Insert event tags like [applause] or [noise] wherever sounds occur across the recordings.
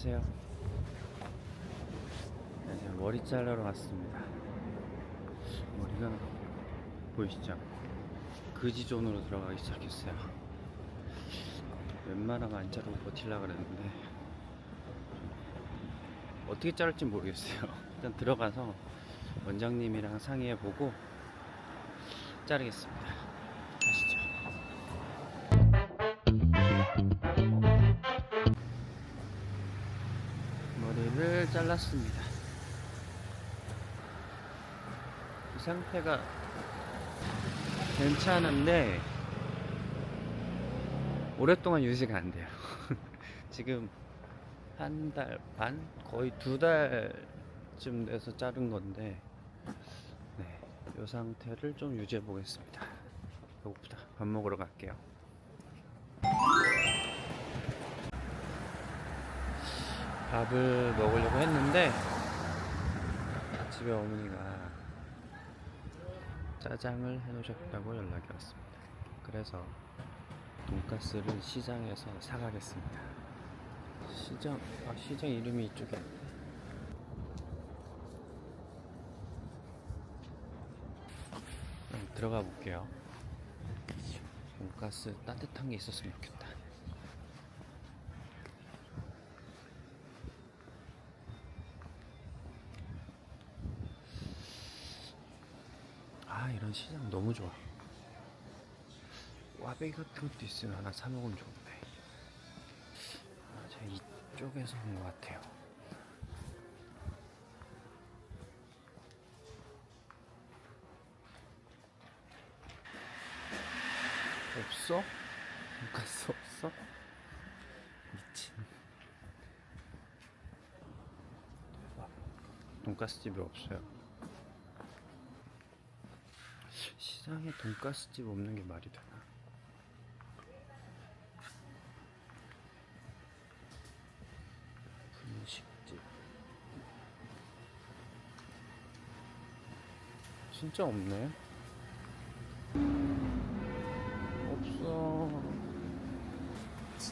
안녕하세요. 네, 지금 머리 자르러 왔습니다. 머리가 보이시죠? 그지존으로 들어가기 시작했어요. 웬만하면 안 자르고 버틸라 그랬는데 어떻게 자를지 모르겠어요. [laughs] 일단 들어가서 원장님이랑 상의해 보고 자르겠습니다. 잘랐습니다. 이 상태가 괜찮은데 오랫동안 유지가 안 돼요. [laughs] 지금 한 달 반? 거의 두 달쯤 돼서 자른 건데 네, 이 상태를 좀 유지해 보겠습니다. 배고프다. 밥 먹으러 갈게요. 밥을 먹으려고 했는데 집에 어머니가 짜장을 해놓으셨다고 연락이 왔습니다. 그래서 돈가스를 시장에서 사가겠습니다. 시장, 아 시장 이름이 이쪽에. 그럼 들어가 볼게요. 돈가스 따뜻한 게 있었으면 좋겠다. 아 이런 시장 너무 좋아. 와베이 같은 것도 있으면 하나 사 먹으면 좋은데. 아, 제가 이쪽에서 온 것 같아요. 없어? 돈가스 없어? 미친. 돈가스 집이 없어요 시장에 돈가스 집 없는 게 말이 되나? 분식집 진짜 없네. 없어.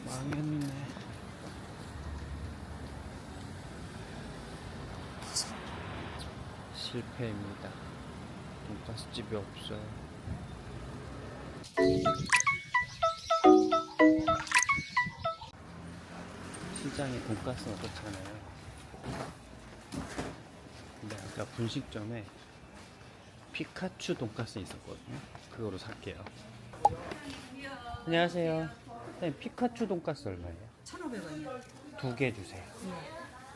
망했네. 실패입니다. 돈가스 집이 없어요. 시장에 돈가스는 어떻잖아요. 근데 아까 분식점에 피카츄 돈가스 있었거든요. 그거로 살게요. 안녕하세요. 네, 피카츄 돈가스 얼마예요? 1,500원이요. 두 개 주세요.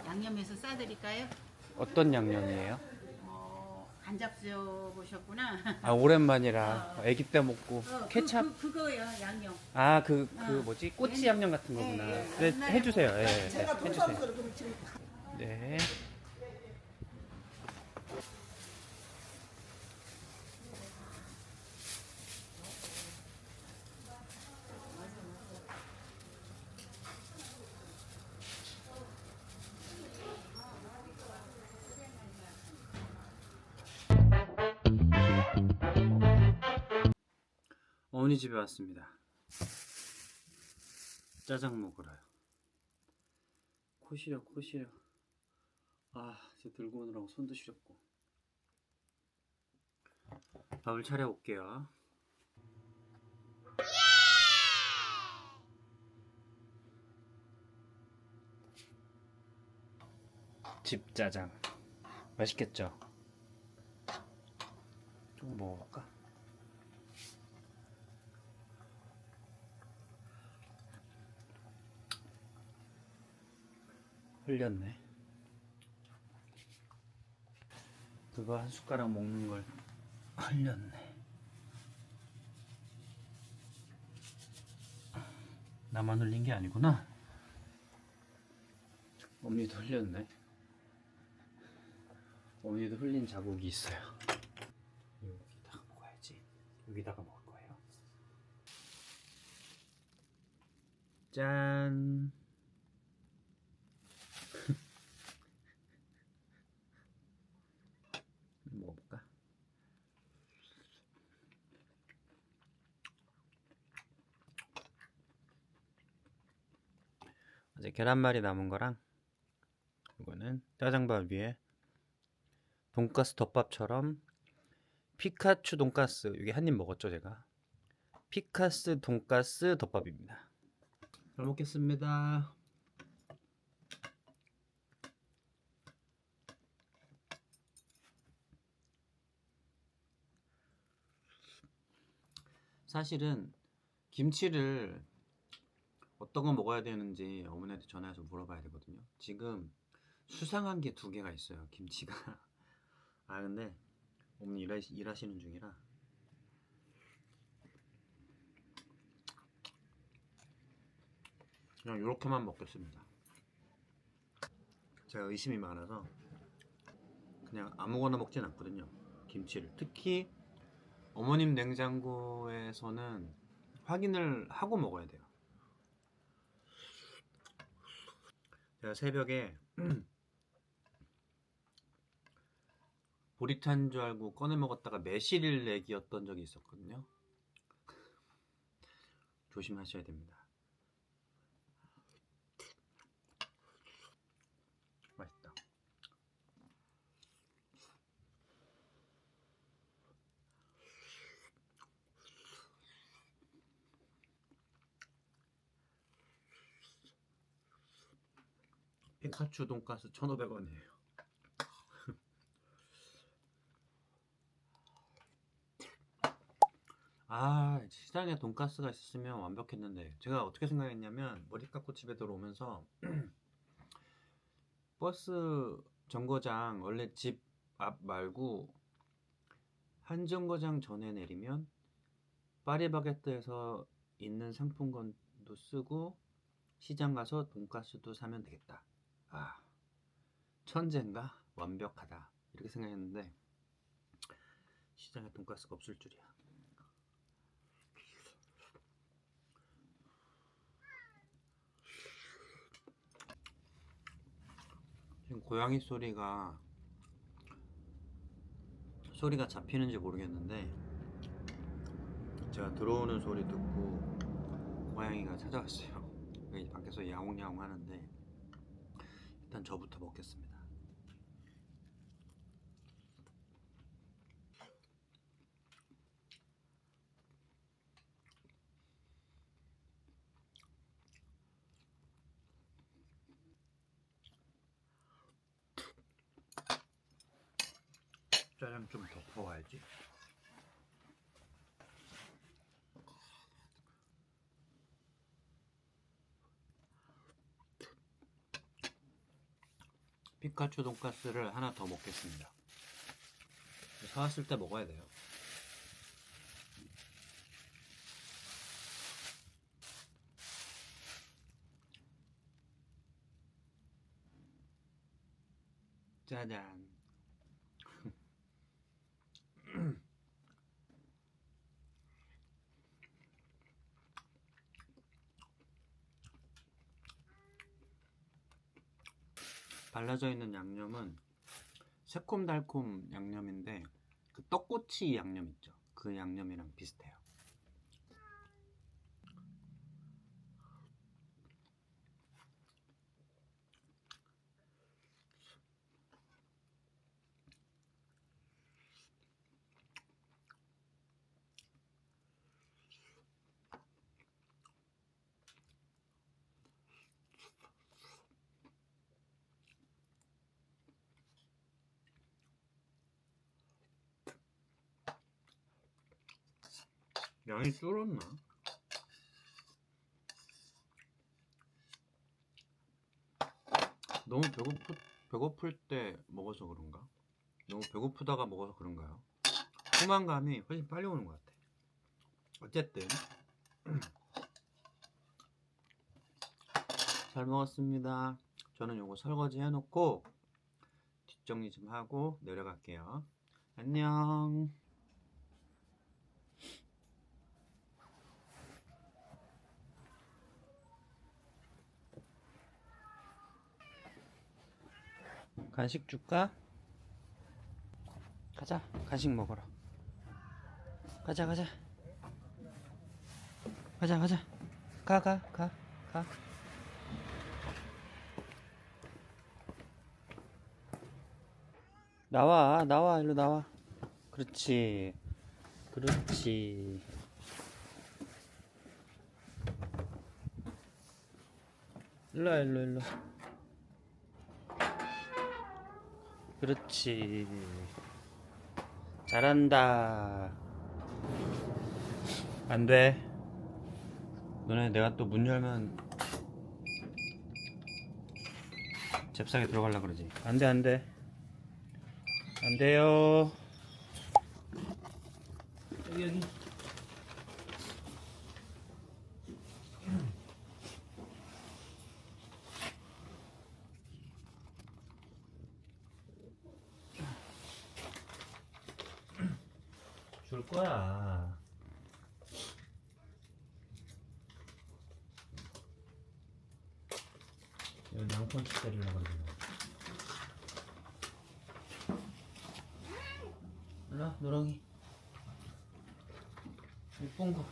양념해서 싸드릴까요? 어떤 양념이에요? 어, 안 잡숴 보셨구나. 아 오랜만이라 아기 때 먹고 어, 케찹 그, 그, 그거요, 양념. 아 그 그 어. 뭐지 꼬치 양념 같은 거구나. 네, 네, 옛날에 해주세요. 예, 네, 제가 해주세요. 네. 어머니 집에 왔습니다. 짜장 먹으러요. 코 시려, 코 시려. 아, 진짜 들고 오느라고 손도 시렸고. 밥을 차려볼게요. 집 짜장. 맛있겠죠? 좀 먹어볼까? 흘렸네. 그거 한 숟가락 먹는 걸 흘렸네. 나만 흘린 게 아니구나. 어머니도 흘렸네. 어머니도 흘린 자국이 있어요. 여기다가 먹어야지. 여기다가 먹을 거예요. 짠. 먹어볼까? 어제 계란말이 남은 거랑 짜장밥 위에 돈가스 덮밥처럼 피카츄 돈가스 이게 한 입 먹었죠 제가? 피카스 돈가스 덮밥입니다. 잘 먹겠습니다. 사실은 김치를 어떤 거 먹어야 되는지 어머니한테 전화해서 물어봐야 되거든요. 지금 수상한 게 두 개가 있어요. 김치가. [laughs] 아 근데 어머니 일하시, 일하시는 중이라 그냥 이렇게만 먹겠습니다. 제가 의심이 많아서 그냥 아무거나 먹진 않거든요. 김치를 특히 어머님 냉장고에서는 확인을 하고 먹어야 돼요. 제가 새벽에 [clears throat] 보리탄 줄 알고 꺼내 먹었다가 매실일 내기였던 적이 있었거든요. 조심하셔야 됩니다. 피카츄 돈가스 1,500원이에요. [laughs] 아, 시장에 돈가스가 있었으면 완벽했는데 제가 어떻게 생각했냐면 머리 깎고 집에 들어오면서 [clears throat] 버스 정거장 원래 집 앞 말고 한 정거장 전에 내리면 파리바게뜨에서 있는 상품권도 쓰고 시장 가서 돈가스도 사면 되겠다. 아, 천재인가? 완벽하다. 이렇게 생각했는데 시장에 돈가스가 없을 줄이야. 지금 고양이 소리가 소리가 잡히는지 모르겠는데 제가 들어오는 소리 듣고 고양이가 찾아왔어요. 여기 밖에서 야옹야옹 하는데 일단 저부터 먹겠습니다. 짜장 좀 덮어와야지. 피카츄 돈가스를 하나 더 먹겠습니다. 사왔을 때 먹어야 돼요. 짜잔. 발라져 있는 양념은 새콤달콤 양념인데 그 떡꼬치 양념 있죠. 그 양념이랑 비슷해요. 양이 줄었나? 너무 배고프, 배고플 때 먹어서 그런가? 너무 배고프다가 먹어서 그런가요? 포만감이 훨씬 빨리 오는 것 같아. 어쨌든 [clears throat] 잘 먹었습니다. 저는 요거 설거지 해놓고 뒷정리 좀 하고 내려갈게요. 안녕. 간식 줄까? 가자. 간식 먹으러. 가자 가자. 가자 가자. 가 가 가 가. 나와 나와 일로 나와. 그렇지. 그렇지. 일로 와 일로 일로 그렇지. 잘한다. 안 돼. 너네 내가 또 문 열면 잽싸게 들어가려 그러지. 안 돼 안 돼. 안 돼요. 여기 여기. 줄 거야. 이건 양펀치 때리려고 그러네. 일로와 노랑이 이쁜 거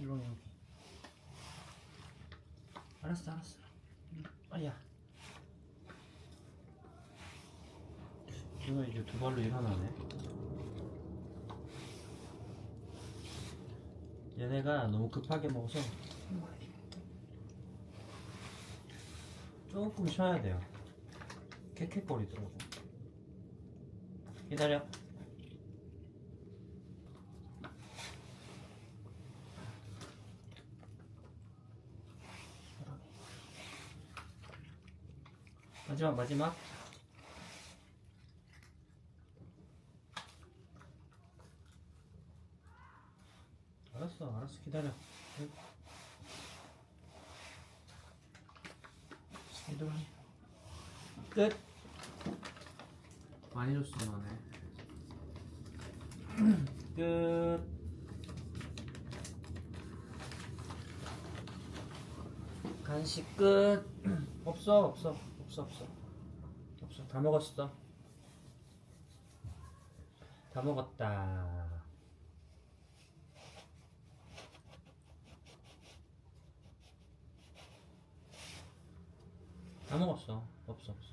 일로와 여기 알았어 알았어 아야 이거 이제 두 발로 일어나네 얘네가 너무 급하게 먹어서 조금 쉬어야 돼요. 캑캑거리더라고. 기다려. 마지막 마지막. 알았어 기다려. 끝. 많이 줬어 너네. [clears throat] 끝. 간식 끝. [clears throat] 없어 없어 없어 없어. 없어. 다 먹었어. 다 먹었다 다 먹었어. 없어 없어.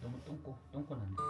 너무 똥꼬 똥꼬 난다.